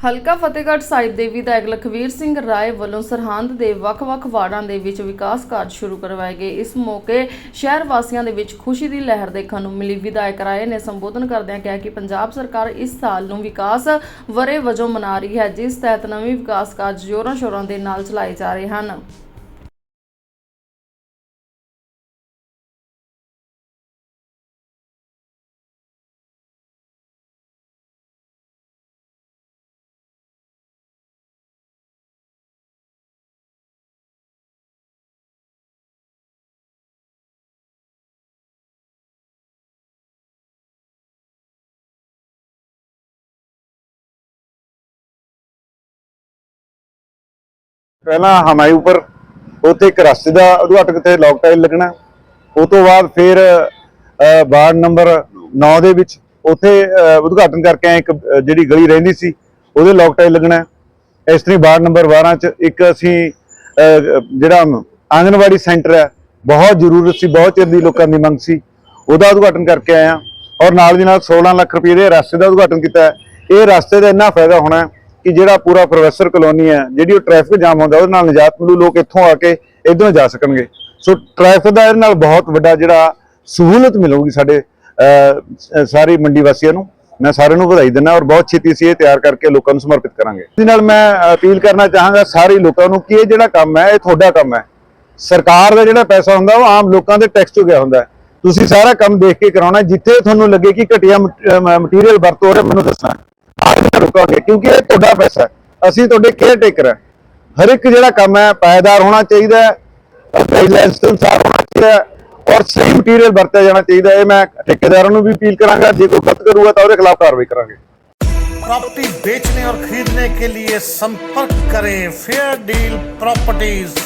ਹਲਕਾ ਫਤਿਹਗੜ੍ਹ ਸਾਹਿਬ ਦੇ ਵਿਧਾਇਕ ਲਖਵੀਰ ਸਿੰਘ ਰਾਏ ਵੱਲੋਂ ਸਰਹੰਦ ਦੇ ਵੱਖ-ਵੱਖ ਵਾਰਡਾਂ ਦੇ ਵਿੱਚ ਵਿਕਾਸ ਕਾਰਜ ਸ਼ੁਰੂ ਕਰਵਾਏ ਗਏ। ਇਸ ਮੌਕੇ ਸ਼ਹਿਰ ਵਾਸੀਆਂ ਦੇ ਵਿੱਚ ਖੁਸ਼ੀ ਦੀ ਲਹਿਰ ਦੇਖਣ ਨੂੰ ਮਿਲੀ। ਵਿਧਾਇਕ ਰਾਏ ਨੇ ਸੰਬੋਧਨ ਕਰਦਿਆਂ ਕਿਹਾ ਕਿ ਪੰਜਾਬ ਸਰਕਾਰ ਇਸ ਸਾਲ ਨੂੰ ਵਿਕਾਸ ਵਰੇ ਵਜੋਂ ਮਨਾ ਰਹੀ ਹੈ, ਜਿਸ ਤਹਿਤ ਨਵੇਂ ਵਿਕਾਸ ਕਾਰਜ ਜ਼ੋਰਾਂ ਸ਼ੋਰਾਂ ਦੇ ਨਾਲ ਚਲਾਏ ਜਾ ਰਹੇ ਹਨ। ਪਹਿਲਾਂ ਹਮਾਈ ਉੱਪਰ ਉੱਥੇ ਇੱਕ ਰਸਤੇ ਦਾ ਉਦਘਾਟਨ ਤੇ ਲੌਕ ਟਾਈਲ ਲੱਗਣਾ। ਉਹ ਤੋਂ ਬਾਅਦ ਫਿਰ ਵਾਰਡ ਨੰਬਰ 9 ਦੇ ਵਿੱਚ ਉੱਥੇ ਉਦਘਾਟਨ ਕਰਕੇ ਆਏ ਇੱਕ ਜਿਹੜੀ ਗਲੀ ਰਹਿੰਦੀ ਸੀ, ਉਹਦੇ ਲੌਕ ਟਾਈਲ ਲੱਗਣਾ। ਇਸ ਤਰੀ ਵਾਰਡ ਨੰਬਰ 12 ਚ ਇੱਕ ਅਸੀਂ ਜਿਹੜਾ ਆਂਗਨਵਾੜੀ ਸੈਂਟਰ ਹੈ, ਬਹੁਤ ਜ਼ਰੂਰਤ ਸੀ, ਬਹੁਤ ਚਿਰ ਦੀ ਲੋਕਾਂ ਦੀ ਮੰਗ ਸੀ। ਉਹਦਾ ਉਦਘਾਟਨ ਕਰਕੇ ਆਏ ਹਾਂ। ਔਰ ਨਾਲ ਦੀ ਨਾਲ 16 ਲੱਖ ਰੁਪਏ ਦੇ ਰਸਤੇ ਦਾ ਉਦਘਾਟਨ ਕੀਤਾ ਇਹ ਰਸਤੇ ਦਾ ਇੰਨਾ ਫਾਇਦਾ ਹੋਣਾ ਕਿ ਜਿਹੜਾ ਪੂਰਾ ਪ੍ਰੋਫੈਸਰ ਕਲੋਨੀ ਹੈ ਜਿਹੜੀ ਉਹ ਟ੍ਰੈਫਿਕ ਜਾਮ ਹੁੰਦਾ ਉਹਦੇ ਨਾਲ ਨਜਾਤ ਮਿਲੂ ਲੋਕ ਇੱਥੋਂ ਆ ਕੇ ਇਧਰੋਂ ਜਾ ਸਕਣਗੇ। ਸੋ ਟ੍ਰੈਫਿਕ ਦਾ ਇਹਦੇ ਨਾਲ ਬਹੁਤ ਵੱਡਾ ਜਿਹੜਾ ਸਹੂਲਤ ਮਿਲੂਗੀ ਸਾਡੇ ਅਹ, ਸਾਰੀ ਮੰਡੀ ਵਾਸੀਆਂ ਨੂੰ। ਮੈਂ ਸਾਰਿਆਂ ਨੂੰ ਵਧਾਈ ਦਿੰਦਾ ਔਰ ਬਹੁਤ ਛੇਤੀ ਅਸੀਂ ਇਹ ਤਿਆਰ ਕਰਕੇ ਲੋਕਾਂ ਨੂੰ ਸਮਰਪਿਤ ਕਰਾਂਗੇ। ਇਸ ਨਾਲ ਮੈਂ ਅਪੀਲ ਕਰਨਾ ਚਾਹਾਂਗਾ ਸਾਰੇ ਲੋਕਾਂ ਨੂੰ ਕਿ ਇਹ ਜਿਹੜਾ ਕੰਮ ਹੈ ਇਹ ਤੁਹਾਡਾ ਕੰਮ ਹੈ। ਸਰਕਾਰ ਦਾ ਜਿਹੜਾ ਪੈਸਾ ਹੁੰਦਾ ਉਹ ਆਮ ਲੋਕਾਂ ਦੇ ਟੈਕਸ ਤੋਂ ਗਿਆ ਹੁੰਦਾ ਤੁਸੀਂ ਸਾਰਾ ਕੰਮ ਦੇਖ ਕੇ ਕਰਾਉਣਾ ਜਿੱਥੇ ਤੁਹਾਨੂੰ ਲੱਗੇ ਕਿ ਘਟੀਆ ਮਟੀਰੀਅਲ ਵਰਤੋਂ ਹੋ ਰਿਹਾ ਮੈਨੂੰ ਦੱਸਣਾ ਆਹ ਰੁਕਾਂਗੇ ਕਿਉਂਕਿ ਇਹ ਤੁਹਾਡਾ ਪੈਸਾ ਹੈ ਅਸੀਂ ਤੁਹਾਡੇ ਕੇਅਰ ਟੇਕਰ ਹੈ ਹਰ ਇੱਕ ਜਿਹੜਾ ਕੰਮ ਹੈ ਪਾਇਦਾਰ ਹੋਣਾ ਚਾਹੀਦਾ ਹੈ ਗਾਈਡਲਾਈਨਸ ਦੇ ਅਨੁਸਾਰ ਹੋਣਾ ਚਾਹੀਦਾ ਹੈ ਔਰ ਸਹੀ ਮਟੀਰੀਅਲ ਵਰਤਿਆ ਜਾਣਾ ਚਾਹੀਦਾ ਹੈ ਇਹ ਮੈਂ ਠੇਕੇਦਾਰਾਂ ਨੂੰ ਵੀ ਅਪੀਲ ਕਰਾਂਗਾ ਜੇ ਕੋਈ ਗਲਤ ਕਰੂਗਾ ਤਾਂ ਉਹਦੇ ਖਿਲਾਫ ਕਾਰਵਾਈ ਕਰਾਂਗੇ प्रॉपर्टी बेचने और खरीदने के लिए संपर्क करें फेयर डील प्रॉपर्टीज